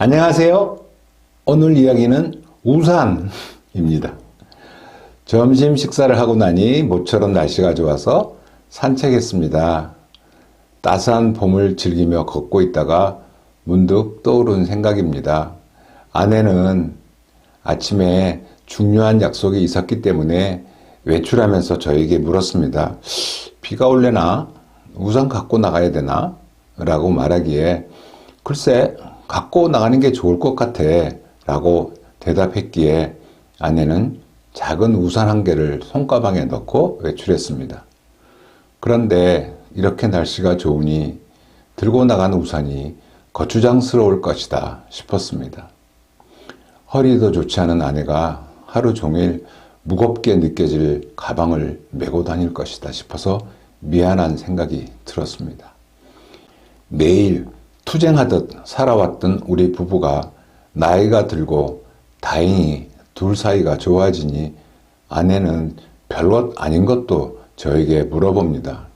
안녕하세요. 오늘 이야기는 우산입니다. 점심 식사를 하고 나니 모처럼 날씨가 좋아서 산책했습니다. 따스한 봄을 즐기며 걷고 있다가 문득 떠오른 생각입니다. 아내는 아침에 중요한 약속이 있었기 때문에 외출하면서 저에게 물었습니다. 비가 올래나? 우산 갖고 나가야 되나? 라고 말하기에 글쎄 갖고 나가는 게 좋을 것 같아 라고 대답했기에 아내는 작은 우산 한 개를 손가방에 넣고 외출했습니다. 그런데 이렇게 날씨가 좋으니 들고 나간 우산이 거추장스러울 것이다 싶었습니다. 허리도 좋지 않은 아내가 하루 종일 무겁게 느껴질 가방을 메고 다닐 것이다 싶어서 미안한 생각이 들었습니다. 매일 투쟁하듯 살아왔던 우리 부부가 나이가 들고 다행히 둘 사이가 좋아지니 아내는 별것 아닌 것도 저에게 물어봅니다.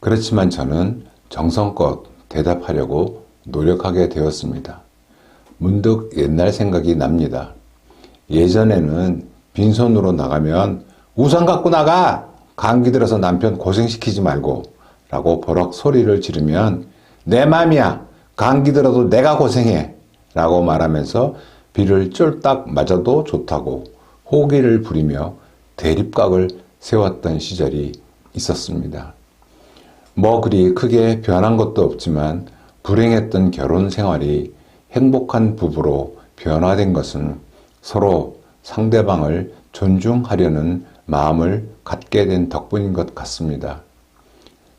그렇지만 저는 정성껏 대답하려고 노력하게 되었습니다. 문득 옛날 생각이 납니다. 예전에는 빈손으로 나가면 우산 갖고 나가! 감기 들어서 남편 고생시키지 말고 라고 버럭 소리를 지르면 내 맘이야! 감기 들어도 내가 고생해! 라고 말하면서 비를 쫄딱 맞아도 좋다고 호기를 부리며 대립각을 세웠던 시절이 있었습니다. 뭐 그리 크게 변한 것도 없지만 불행했던 결혼 생활이 행복한 부부로 변화된 것은 서로 상대방을 존중하려는 마음을 갖게 된 덕분인 것 같습니다.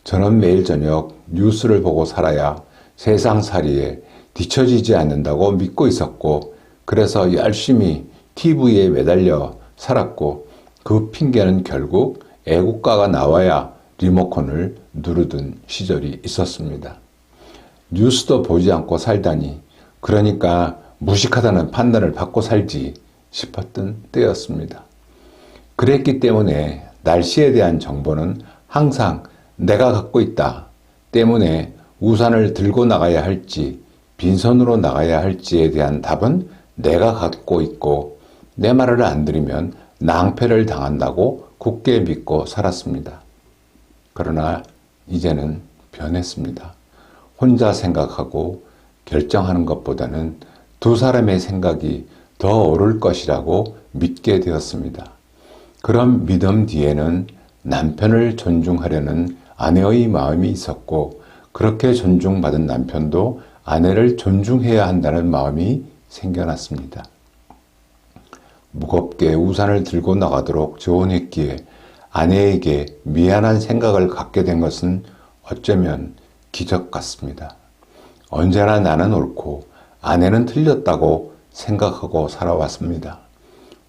저는 매일 저녁 뉴스를 보고 살아야 세상살이에 뒤처지지 않는다고 믿고 있었고, 그래서 열심히 TV에 매달려 살았고, 그 핑계는 결국 애국가가 나와야 리모컨을 누르던 시절이 있었습니다. 뉴스도 보지 않고 살다니, 그러니까 무식하다는 판단을 받고 살지 싶었던 때였습니다. 그랬기 때문에 날씨에 대한 정보는 항상 내가 갖고 있다 때문에 우산을 들고 나가야 할지 빈손으로 나가야 할지에 대한 답은 내가 갖고 있고 내 말을 안 들으면 낭패를 당한다고 굳게 믿고 살았습니다. 그러나 이제는 변했습니다. 혼자 생각하고 결정하는 것보다는 두 사람의 생각이 더 옳을 것이라고 믿게 되었습니다. 그런 믿음 뒤에는 남편을 존중하려는 아내의 마음이 있었고, 그렇게 존중받은 남편도 아내를 존중해야 한다는 마음이 생겨났습니다. 무겁게 우산을 들고 나가도록 조언했기에 아내에게 미안한 생각을 갖게 된 것은 어쩌면 기적 같습니다. 언제나 나는 옳고 아내는 틀렸다고 생각하고 살아왔습니다.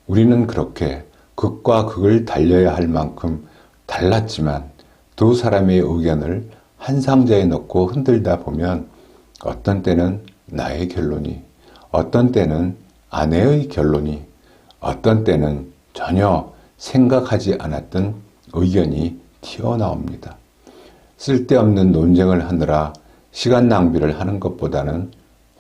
우리는 그렇게 극과 극을 달려야 할 만큼 달랐지만 두 사람의 의견을 한 상자에 넣고 흔들다 보면 어떤 때는 나의 결론이, 어떤 때는 아내의 결론이, 어떤 때는 전혀 생각하지 않았던 의견이 튀어나옵니다. 쓸데없는 논쟁을 하느라 시간 낭비를 하는 것보다는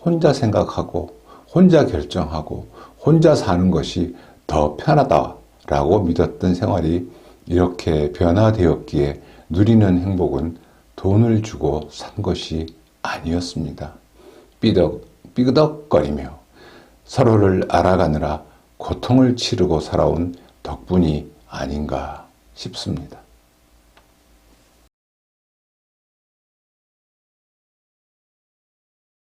혼자 생각하고, 혼자 결정하고, 혼자 사는 것이 더 편하다라고 믿었던 생활이 이렇게 변화되었기에 누리는 행복은 돈을 주고 산 것이 아니었습니다. 삐덕, 삐그덕거리며 서로를 알아가느라 고통을 치르고 살아온 덕분이 아닌가 싶습니다.